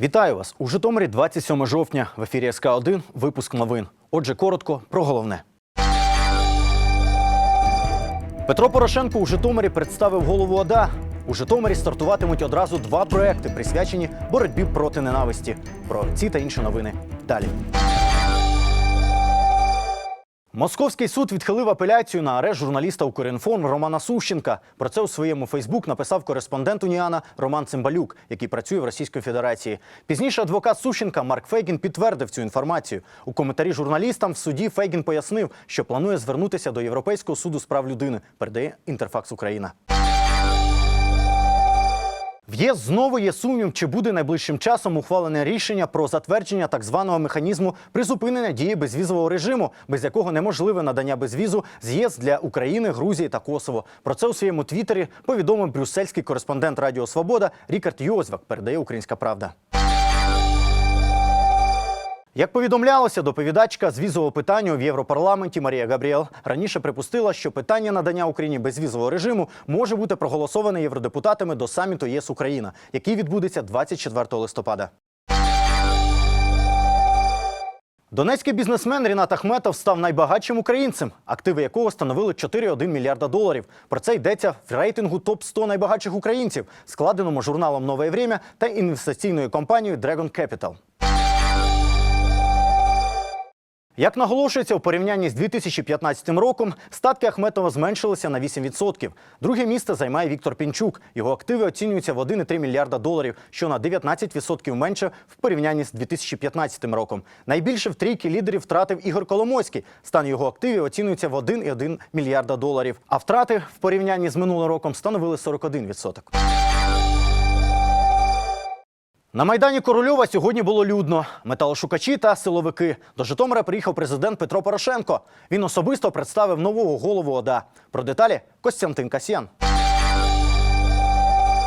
Вітаю вас у Житомирі 27 жовтня. В ефірі СК 1 випуск новин. Отже, коротко про головне. Петро Порошенко у Житомирі представив голову ОДА. У Житомирі стартуватимуть одразу два проекти, присвячені боротьбі проти ненависті. Про ці та інші новини далі. Московський суд відхилив апеляцію на арешт журналіста Укрінформ Романа Сущенка. Про це у своєму Фейсбук написав кореспондент Уніана Роман Цимбалюк, який працює в Російській Федерації. Пізніше адвокат Сущенка Марк Фейгін підтвердив цю інформацію. У коментарі журналістам в суді Фейгін пояснив, що планує звернутися до Європейського суду з прав людини. Передає Інтерфакс Україна. В ЄС знову є сумнів, чи буде найближчим часом ухвалене рішення про затвердження так званого механізму призупинення дії безвізового режиму, без якого неможливе надання безвізу з ЄС для України, Грузії та Косово. Про це у своєму твіттері повідомив брюссельський кореспондент Радіо Свобода Рікард Йозвак. Передає Українська Правда. Як повідомлялося, доповідачка з візового питання в Європарламенті Марія Габріел раніше припустила, що питання надання Україні безвізового режиму може бути проголосоване євродепутатами до саміту ЄС Україна, який відбудеться 24 листопада. Донецький бізнесмен Рінат Ахметов став найбагатшим українцем, активи якого становили 4,1 мільярда доларів. Про це йдеться в рейтингу топ 100 найбагатших українців, складеному журналом Нове Время та інвестиційною компанією Dragon Capital. Як наголошується у порівнянні з 2015 роком, статки Ахметова зменшилися на 8%. Друге місце займає Віктор Пінчук. Його активи оцінюються в 1,3 мільярда доларів, що на 19% менше в порівнянні з 2015 роком. Найбільше в трійки лідерів втратив Ігор Коломойський. Стан його активів оцінюється в 1,1 мільярда доларів. А втрати в порівнянні з минулим роком становили 41%. На майдані Корольова сьогодні було людно. Металошукачі та силовики. До Житомира приїхав президент Петро Порошенко. Він особисто представив нового голову ОДА. Про деталі Костянтин Касьян.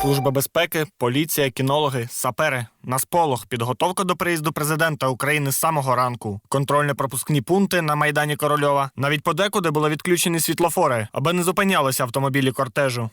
Служба безпеки, поліція, кінологи, сапери. На сполох підготовка до приїзду президента України з самого ранку. Контрольно-пропускні пункти на майдані Корольова. Навіть подекуди були відключені світлофори, аби не зупинялися автомобілі кортежу.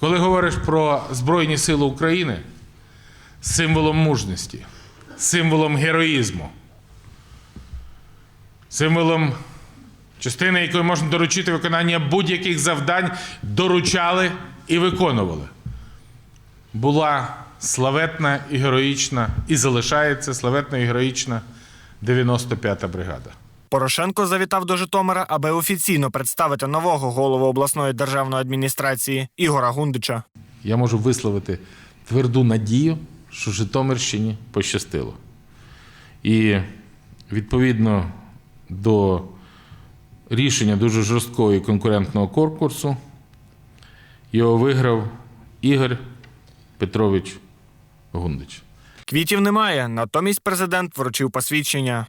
Коли говориш про Збройні Сили України, символом мужності, символом героїзму, символом частини, якої можна доручити виконання будь-яких завдань, доручали і виконували. Була славетна і героїчна, і залишається славетна і героїчна 95-та бригада. Порошенко завітав до Житомира, аби офіційно представити нового голову обласної державної адміністрації Ігора Гундича. я можу висловити тверду надію, що Житомирщині пощастило. І відповідно до рішення дуже жорсткого і конкурентного конкурсу його виграв Ігор Петрович Гундич. Квітів немає, натомість президент вручив посвідчення.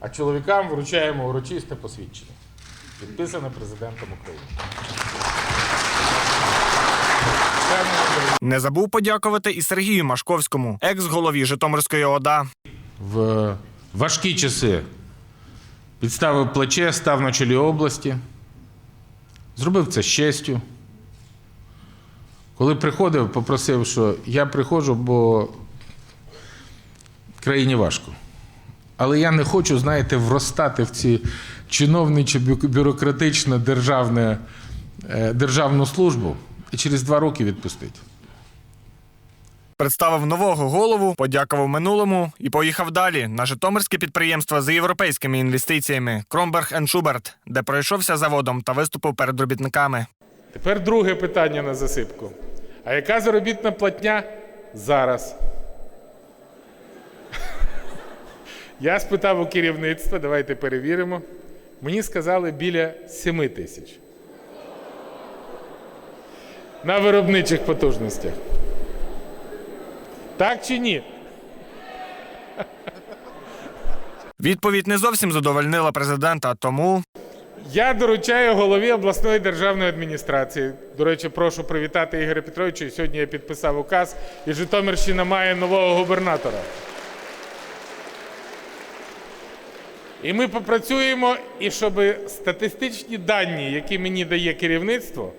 А чоловікам вручаємо урочисте посвідчення, підписане президентом України. Не забув подякувати і Сергію Машковському, екс-голові Житомирської ОДА. в важкі часи підставив плече, став на чолі області, зробив це з честю. Коли приходив, попросив, що я приходжу, бо країні важко. Але я не хочу, знаєте, вростати в ці чиновничі бю- бюрократичне державне, е, державну службу і через два роки відпустити. Представив нового голову, подякував минулому і поїхав далі на житомирське підприємство з європейськими інвестиціями Кромберг Шуберт, де пройшовся заводом та виступив перед робітниками. Тепер друге питання на засипку. А яка заробітна платня зараз? Я спитав у керівництва, давайте перевіримо. Мені сказали біля 7 тисяч. На виробничих потужностях. Так чи ні? Відповідь не зовсім задовольнила президента, тому Я доручаю голові обласної державної адміністрації. До речі, прошу привітати Ігоря Петровича. Сьогодні я підписав указ, і Житомирщина має нового губернатора. І ми попрацюємо, і щоб статистичні дані, які мені дає керівництво,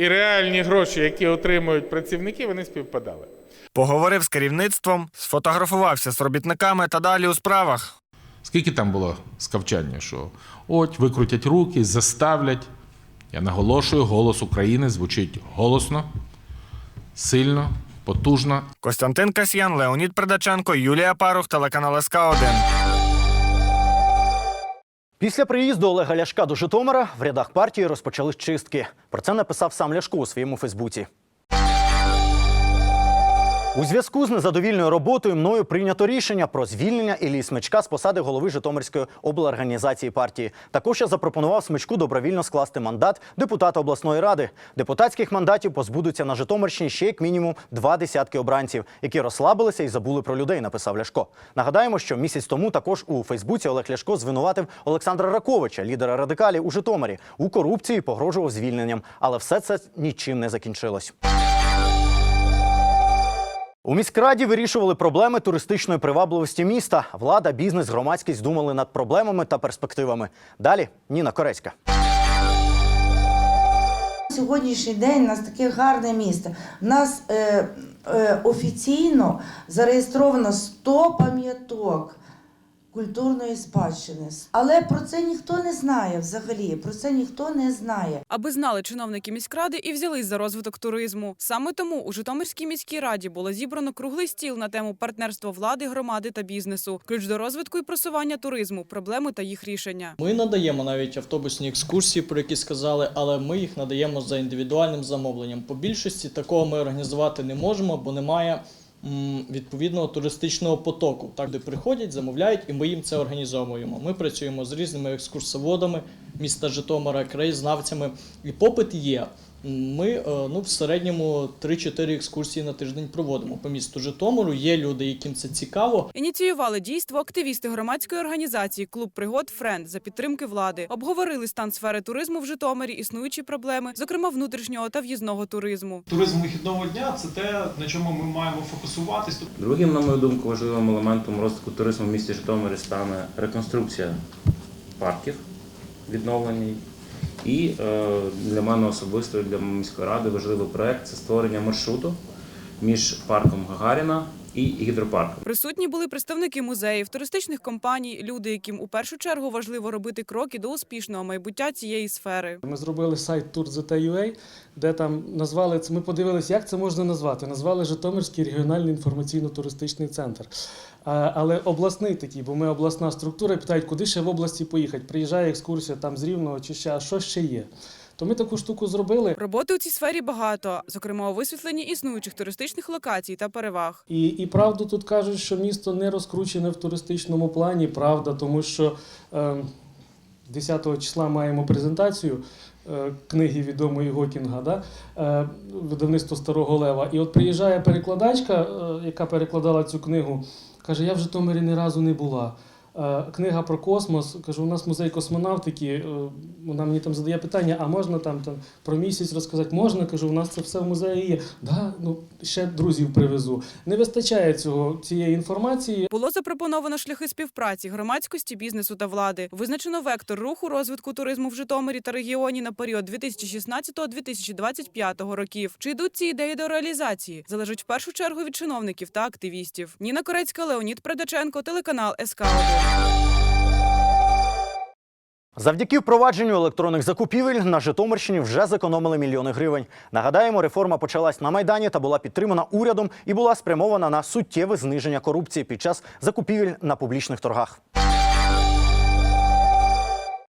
і реальні гроші, які отримують працівники, вони співпадали. Поговорив з керівництвом, сфотографувався з робітниками та далі у справах. Скільки там було скавчання, що от викрутять руки, заставлять. Я наголошую, голос України звучить голосно, сильно, потужно. Костянтин Касьян, Леонід Придаченко, Юлія Парух, телеканал СК 1 Після приїзду Олега Ляшка до Житомира в рядах партії розпочались чистки. Про це написав сам Ляшко у своєму Фейсбуці. У зв'язку з незадовільною роботою мною прийнято рішення про звільнення Іллі Смичка з посади голови Житомирської облорганізації партії. Також я запропонував Смичку добровільно скласти мандат депутата обласної ради. Депутатських мандатів позбудуться на Житомирщині ще як мінімум два десятки обранців, які розслабилися і забули про людей. Написав Ляшко. Нагадаємо, що місяць тому також у Фейсбуці Олег Ляшко звинуватив Олександра Раковича, лідера радикалів у Житомирі, у корупції погрожував звільненням. Але все це нічим не закінчилось. У міськраді вирішували проблеми туристичної привабливості міста. Влада, бізнес, громадськість думали над проблемами та перспективами. Далі Ніна Корецька. Сьогоднішній день у нас таке гарне місто. У нас е, е, офіційно зареєстровано 100 пам'яток культурної спадщини. Але про це ніхто не знає взагалі. Про це ніхто не знає. Аби знали чиновники міськради і взялись за розвиток туризму. Саме тому у Житомирській міській раді було зібрано круглий стіл на тему партнерства влади, громади та бізнесу, ключ до розвитку і просування туризму, проблеми та їх рішення. Ми надаємо навіть автобусні екскурсії, про які сказали, але ми їх надаємо за індивідуальним замовленням. По більшості такого ми організувати не можемо, бо немає відповідного туристичного потоку. Так, де приходять, замовляють, і ми їм це організовуємо. Ми працюємо з різними екскурсоводами міста Житомира, краєзнавцями, і попит є. Ми е, ну, в середньому 3-4 екскурсії на тиждень проводимо по місту Житомиру. Є люди, яким це цікаво, Ініціювали дійство активісти громадської організації Клуб пригод Френд за підтримки влади. Обговорили стан сфери туризму в Житомирі, існуючі проблеми, зокрема внутрішнього та в'їзного туризму. Туризм вихідного дня це те, на чому ми маємо фокусуватись. Другим, на мою думку, важливим елементом розвитку туризму в місті Житомирі стане реконструкція парків, відновлення. І е, для мене особисто і для міської ради важливий проект це створення маршруту між парком Гагаріна і гідропарком. Присутні були представники музеїв, туристичних компаній, люди, яким у першу чергу важливо робити кроки до успішного майбуття цієї сфери. Ми зробили сайт Tour.ua, де там назвали це. Ми подивилися, як це можна назвати. Назвали Житомирський регіональний інформаційно-туристичний центр. Але обласний такий, бо ми обласна структура і питають, куди ще в області поїхати. Приїжджає екскурсія там з Рівного чи ще, а що ще є. То ми таку штуку зробили. Роботи у цій сфері багато, зокрема у висвітленні існуючих туристичних локацій та переваг. І, і правду тут кажуть, що місто не розкручене в туристичному плані. Правда, тому що е, 10 числа маємо презентацію е, книги відомої Гокінга, да? е, видавництво Старого Лева. І от приїжджає перекладачка, е, яка перекладала цю книгу, каже: Я в Житомирі ні разу не була. Е, Книга про космос. Кажу, у нас музей космонавтики. е, Вона мені там задає питання, а можна там, там про місяць розказати? Можна, кажу, у нас це все в музеї є. Да, ну ще друзів привезу. Не вистачає цього цієї інформації. Було запропоновано шляхи співпраці громадськості, бізнесу та влади. Визначено вектор руху розвитку туризму в Житомирі та регіоні на період 2016-2025 років. Чи йдуть ці ідеї до реалізації? Залежить в першу чергу від чиновників та активістів. Ніна Корецька, Леонід Предаченко, телеканал СК 1 Завдяки впровадженню електронних закупівель на Житомирщині вже зекономили мільйони гривень. Нагадаємо, реформа почалась на майдані та була підтримана урядом і була спрямована на суттєве зниження корупції під час закупівель на публічних торгах.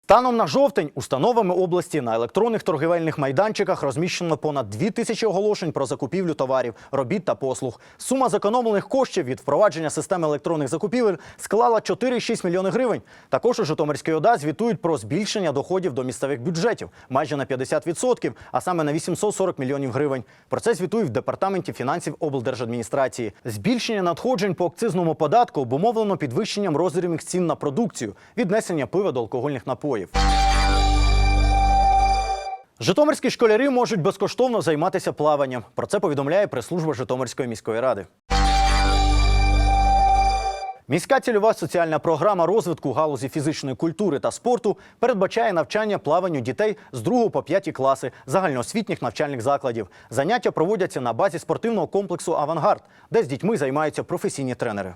Станом на жовтень установами області на електронних торгівельних майданчиках розміщено понад 2 тисячі оголошень про закупівлю товарів, робіт та послуг. Сума зекономлених коштів від впровадження системи електронних закупівель склала 4,6 мільйони гривень. Також у Житомирській ОДА звітують про збільшення доходів до місцевих бюджетів майже на 50%, а саме на 840 мільйонів гривень. Про це звітують в департаменті фінансів облдержадміністрації. Збільшення надходжень по акцизному податку обумовлено підвищенням розрібних цін на продукцію, віднесення пива до алкогольних напоїв. Житомирські школярі можуть безкоштовно займатися плаванням. Про це повідомляє прес-служба Житомирської міської ради. Міська цільова соціальна програма розвитку галузі фізичної культури та спорту передбачає навчання плаванню дітей з 2 по 5 класи загальноосвітніх навчальних закладів. Заняття проводяться на базі спортивного комплексу Авангард, де з дітьми займаються професійні тренери.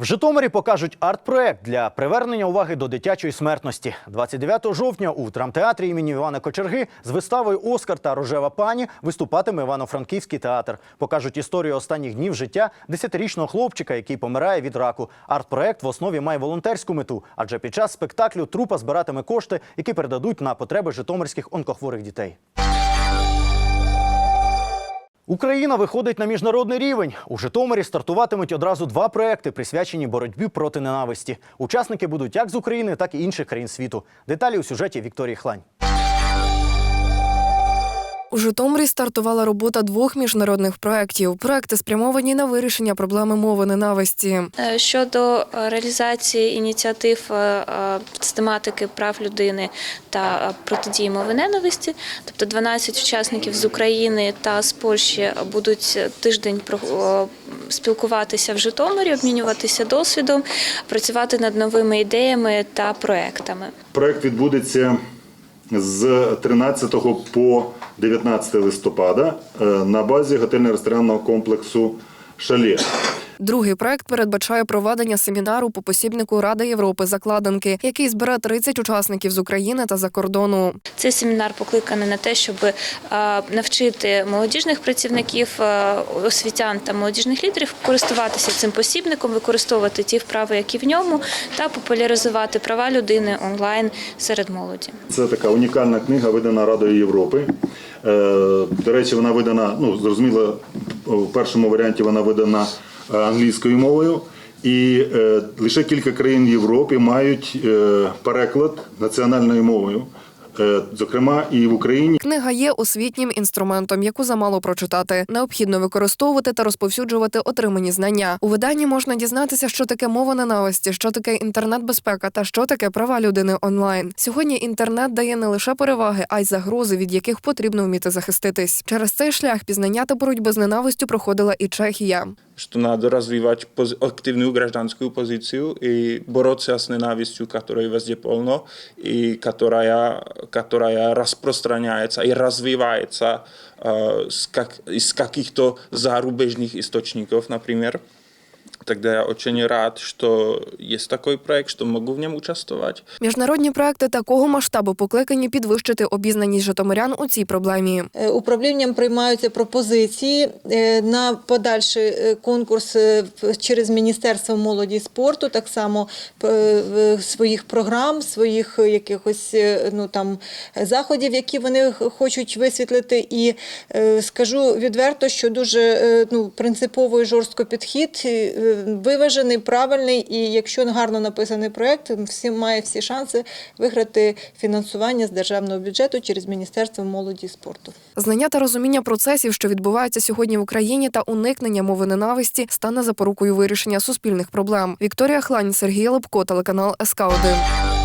В Житомирі покажуть арт-проект для привернення уваги до дитячої смертності. 29 жовтня у драмтеатрі імені Івана Кочерги з виставою Оскар та Рожева пані виступатиме Івано-Франківський театр. Покажуть історію останніх днів життя десятирічного хлопчика, який помирає від раку. Арт-проект в основі має волонтерську мету, адже під час спектаклю трупа збиратиме кошти, які передадуть на потреби житомирських онкохворих дітей. Україна виходить на міжнародний рівень. У Житомирі стартуватимуть одразу два проекти, присвячені боротьбі проти ненависті. Учасники будуть як з України, так і інших країн світу. Деталі у сюжеті Вікторії Хлань. У Житомирі стартувала робота двох міжнародних проєктів. Проекти спрямовані на вирішення проблеми мови ненависті. Е, Щодо е, реалізації ініціатив е, з тематики прав людини та протидії мови ненависті, тобто 12 учасників з України та з Польщі будуть тиждень про- спілкуватися в Житомирі, обмінюватися досвідом, працювати над новими ідеями та проектами. Проект відбудеться з 13 по 19 листопада е, на базі готельно-ресторанного комплексу Шале. Другий проект передбачає проведення семінару по посібнику Ради Європи закладинки, який збере 30 учасників з України та за кордону. Цей семінар покликаний на те, щоб е, навчити молодіжних працівників, е, освітян та молодіжних лідерів користуватися цим посібником, використовувати ті вправи, які в ньому, та популяризувати права людини онлайн серед молоді. Це така унікальна книга, видана Радою Європи. Е, До речі, вона видана, ну зрозуміло, в першому варіанті вона видана е, англійською мовою. І е, лише кілька країн Європи мають е, переклад національною мовою, зокрема і в Україні. Книга є освітнім інструментом, яку замало прочитати. Необхідно використовувати та розповсюджувати отримані знання. У виданні можна дізнатися, що таке мова ненависті, що таке інтернет-безпека та що таке права людини онлайн. Сьогодні інтернет дає не лише переваги, а й загрози, від яких потрібно вміти захиститись. Через цей шлях пізнання та боротьби з ненавистю проходила і Чехія. что надо развивать пози- активную гражданскую позицию и бороться с ненавистью, которой везде полно, и которая, которая распространяется и развивается э, с как, из каких-то зарубежных источников, например. Тогда я очень рад, что есть такой проект, что могу в нем участвовать. Міжнародні проекти такого масштабу покликані підвищити обізнаність житомирян у цій проблемі. Е, Управлінням приймаються пропозиції е, на подальший е, конкурс через Міністерство молоді і спорту, так само своїх програм, своїх якихось ну там заходів, які вони хочуть висвітлити. І скажу відверто, що дуже ну принципово і жорстко підхід, виважений, правильний. І якщо гарно написаний проект, всі має всі шанси виграти фінансування з державного бюджету через Міністерство молоді і спорту. Знання та розуміння процесів, що відбуваються сьогодні в Україні, та уникнення мови ненависті стане запорукою вирішення суспільних проблем. Вікторія Хлань, Сергій Лобко, телеканал СК 1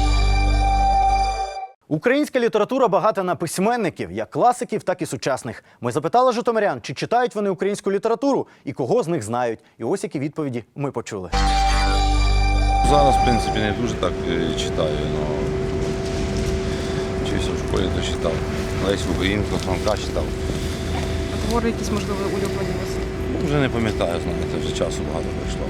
Українська література багата на письменників, як класиків, так і сучасних. Ми запитали житомирян, чи читають вони українську літературу і кого з них знають. І ось які відповіді ми почули. Зараз, в принципі, не дуже так е, читаю, але вчився в школі, то читав. Лесь Українку, Франка читав. Твори якісь, можливо, улюблені вас? Вже не пам'ятаю, знаєте, вже часу багато пройшло.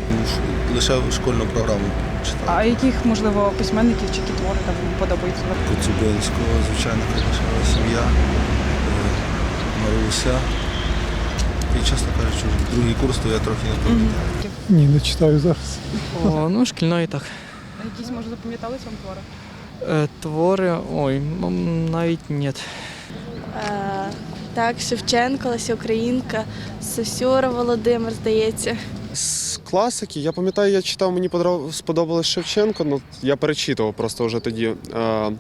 Лише школьну програму читав. А яких, можливо, письменників чи які твори там подобаються? Коцюбинського, звичайно, звісно, сім'я, е, Маруся. І, чесно кажучи, другий курс, то я трохи не пам'ятаю. Ні, не читаю зараз. О, ну, шкільної так. А якісь, може, запам'ятались вам твори? Е, твори, ой, м, навіть ні. Е, так, Шевченко, Леся Українка, Сосюра Володимир, здається. З класики, я пам'ятаю, я читав, мені сподобалось Шевченко, ну я перечитував просто вже тоді е,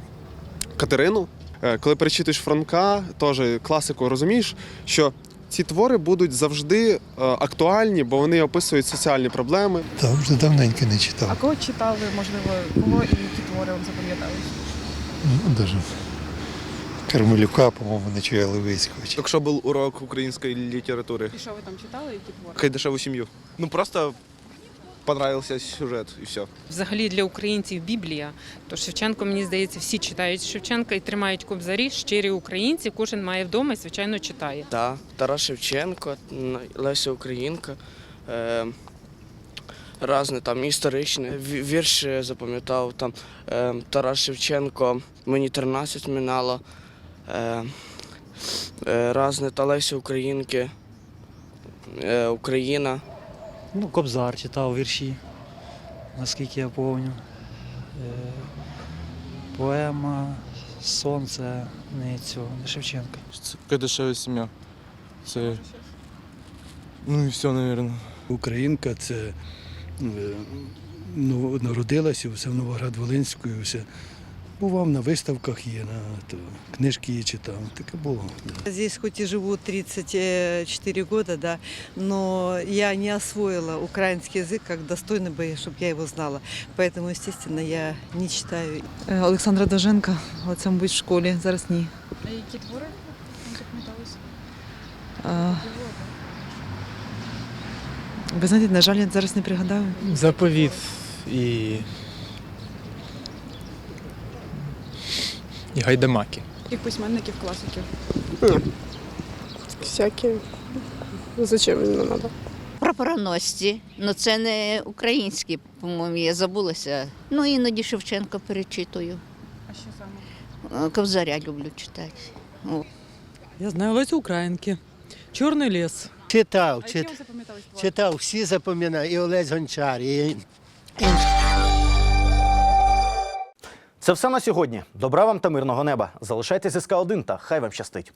Катерину. Е, коли перечитуєш Франка, теж класику, розумієш, що ці твори будуть завжди е, актуальні, бо вони описують соціальні проблеми. Так, вже давненько не читав. А кого читали, можливо, кого і які твори вам запам'ятались? Ну, Даже Кармелюка, по-моєму, Нечуя Левицького. Только что был урок украинской литературы. І що ви там читали, які твори? Кайдашеву семью. Ну просто понравился сюжет и все. Взагалі для українців Біблія. То Шевченко, мені здається, всі читають Шевченка і тримають кобзарі. Щирі українці, кожен має вдома і звичайно читає. Так, Тарас Шевченко, Леся Українка. Е, Разне там історичне. Ві- Вірш запам'ятав там е, Тарас Шевченко, мені 13 минало. Е, е, разне та Леся Українки, е, Україна. Ну, Кобзар читав вірші, наскільки я пам'ятаю. Е, Поема Сонце не цього, не Шевченка. Кайдашева сім'я. Це. Ну і все, мабуть. Українка це е, ну, народилася все в Новоград-Волинську, все. Бував на виставках є, на то, книжки її читав. Таке було. да. Здесь хоть и живу 34 года, да, но я не освоила украинский язык как достойно бы, чтобы я его знала. Поэтому, естественно, я не читаю. Олександра Довженка, але це, мабуть, в школі, зараз ні. А які твори вам запам'яталися? А, Ви знаєте, на жаль, я зараз не пригадаю. Заповіт і. І гайдамаки. Яких письменників, класиків? Всякі. Зачем він нам треба? Прапороносці. Ну це не українські, по-моєму, я забулася. Ну іноді Шевченка перечитую. А що саме? Ковзаря люблю читати. О. Я знаю Лесю Українки. Чорний ліс. Читав, чит, читав, всі запам'ятаю, і Олесь Гончар, і Це все на сьогодні. Добра вам та мирного неба. Залишайтесь СК 1 та хай вам щастить.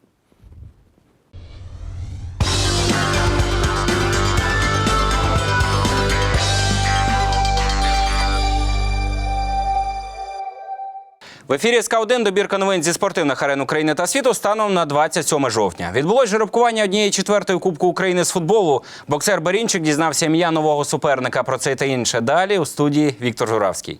В ефірі СК 1 добірка новин зі спортивних арен України та світу станом на 27 жовтня. Відбулось жеребкування однієї четвертої Кубку України з футболу. Боксер Барінчик дізнався ім'я нового суперника. Про це та інше далі у студії Віктор Журавський.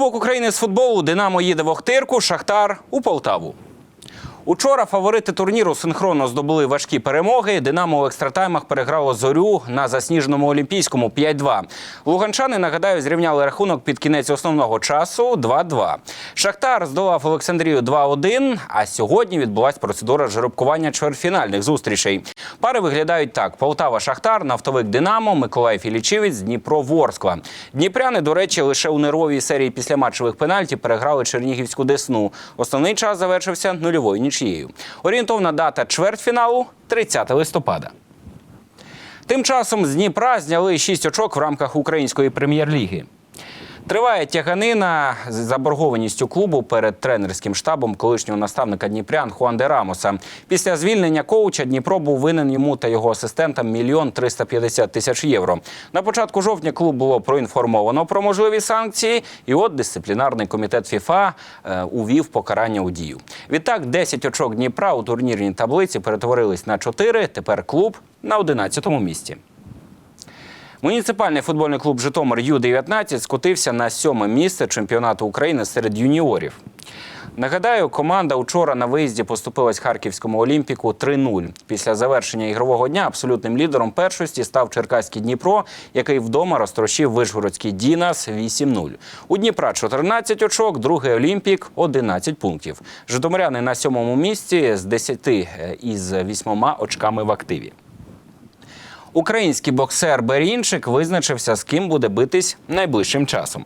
Кубок України з футболу Динамо їде в Охтирку, Шахтар у Полтаву. Учора фаворити турніру синхронно здобули важкі перемоги. Динамо у екстратаймах переграло зорю на засніженому Олімпійському 5-2. Луганчани, нагадаю, зрівняли рахунок під кінець основного часу 2-2. Шахтар здолав Олександрію 2-1, а сьогодні відбулась процедура жеребкування чвертьфінальних зустрічей. Пари виглядають так: Полтава Шахтар, Нафтовик Динамо, Миколаїв Ілічівець, Дніпро Ворскла. Дніпряни, до речі, лише у нервовій серії після матчевих пенальті переграли Чернігівську Десну. Основний час завершився нульовою нічією. Орієнтовна дата чвертьфіналу 30 листопада. Тим часом з Дніпра зняли 6 очок в рамках української прем'єр-ліги. Триває тяганина з заборгованістю клубу перед тренерським штабом колишнього наставника Дніпрян Хуан де Рамоса. Після звільнення коуча Дніпро був винен йому та його асистентам мільйон 350 тисяч євро. На початку жовтня клуб було проінформовано про можливі санкції, і от дисциплінарний комітет ФІФА е, увів покарання у дію. Відтак 10 очок Дніпра у турнірній таблиці перетворились на 4, Тепер клуб на 11-му місці. Муніципальний футбольний клуб Житомир Ю-19 скотився на сьоме місце чемпіонату України серед юніорів. Нагадаю, команда учора на виїзді поступилась Харківському Олімпіку 3-0. Після завершення ігрового дня абсолютним лідером першості став Черкаський Дніпро, який вдома розтрощив Вишгородський Дінас 8-0. У Дніпра 14 очок, другий Олімпік 11 пунктів. Житомиряни на сьомому місці з 10 із 8 очками в активі. Український боксер Берінчик визначився, з ким буде битись найближчим часом.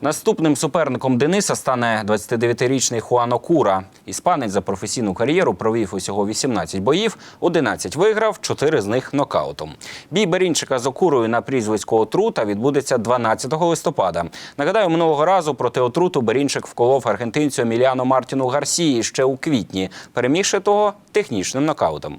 Наступним суперником Дениса стане 29-річний Хуан Окура. Іспанець за професійну кар'єру провів усього 18 боїв, 11 виграв, 4 з них нокаутом. Бій Берінчика з Окурою на прізвисько Отрута відбудеться 12 листопада. Нагадаю, минулого разу проти Отруту Берінчик вколов аргентинцю Еміліано Мартіну Гарсії ще у квітні, перемігши того технічним нокаутом.